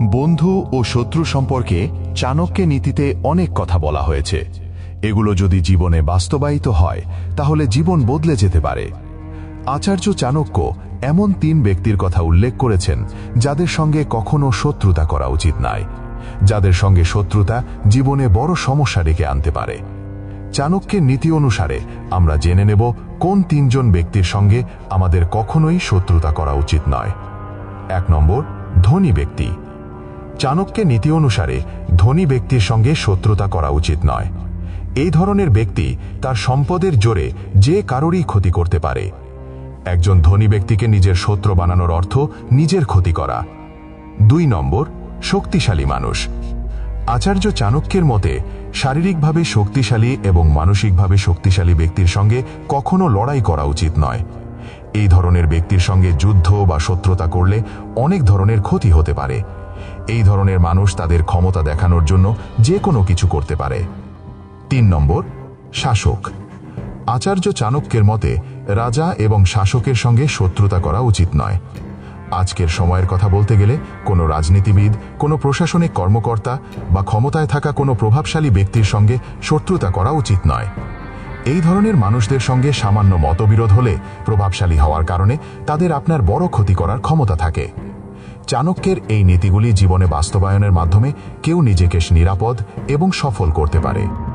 বন্ধু ও শত্রু সম্পর্কে চাণক্যে নীতিতে অনেক কথা বলা হয়েছে। এগুলো যদি জীবনে বাস্তবায়িত হয়, তাহলে জীবন বদলে যেতে পারে। আচার্য চাণক্য এমন তিন ব্যক্তির কথা উল্লেখ করেছেন, যাদের সঙ্গে কখনো শত্রুতা করা উচিত নয়, যাদের সঙ্গে শত্রুতা জীবনে বড় সমস্যা ডেকে আনতে পারে। চাণক্যের নীতি অনুসারে আমরা জেনে নেব কোন তিনজন ব্যক্তির সঙ্গে আমাদের কখনোই শত্রুতা করা উচিত নয়। এক নম্বর, ধনী ব্যক্তি। চাণক্যের নীতি অনুসারে ধনী ব্যক্তির সঙ্গে শত্রুতা করা উচিত নয়। এই ধরনের ব্যক্তি তার সম্পদের জোরে যে কারোরই ক্ষতি করতে পারে। একজন ধনী ব্যক্তিকে নিজের শত্রু বানানোর অর্থ নিজের ক্ষতি করা। দুই নম্বর, শক্তিশালী মানুষ। আচার্য চাণক্যের মতে, শারীরিকভাবে শক্তিশালী এবং মানসিকভাবে শক্তিশালী ব্যক্তির সঙ্গে কখনো লড়াই করা উচিত নয়। এই ধরনের ব্যক্তির সঙ্গে যুদ্ধ বা শত্রুতা করলে অনেক ধরনের ক্ষতি হতে পারে। এই ধরনের মানুষ তাদের ক্ষমতা দেখানোর জন্য যে কোনো কিছু করতে পারে। তিন নম্বর, শাসক। আচার্য চাণক্যের মতে, রাজা এবং শাসকের সঙ্গে শত্রুতা করা উচিত নয়। আজকের সময়ের কথা বলতে গেলে, কোনো রাজনীতিবিদ, কোনো প্রশাসনিক কর্মকর্তা বা ক্ষমতায় থাকা কোনো প্রভাবশালী ব্যক্তির সঙ্গে শত্রুতা করা উচিত নয়। এই ধরনের মানুষদের সঙ্গে সামান্য মতবিরোধ হলে প্রভাবশালী হওয়ার কারণে তাদের আপনার বড় ক্ষতি করার ক্ষমতা থাকে। চাণক্যের এই নীতিগুলি জীবনে বাস্তবায়নের মাধ্যমে কেউ নিজেকে নিরাপদ এবং সফল করতে পারে।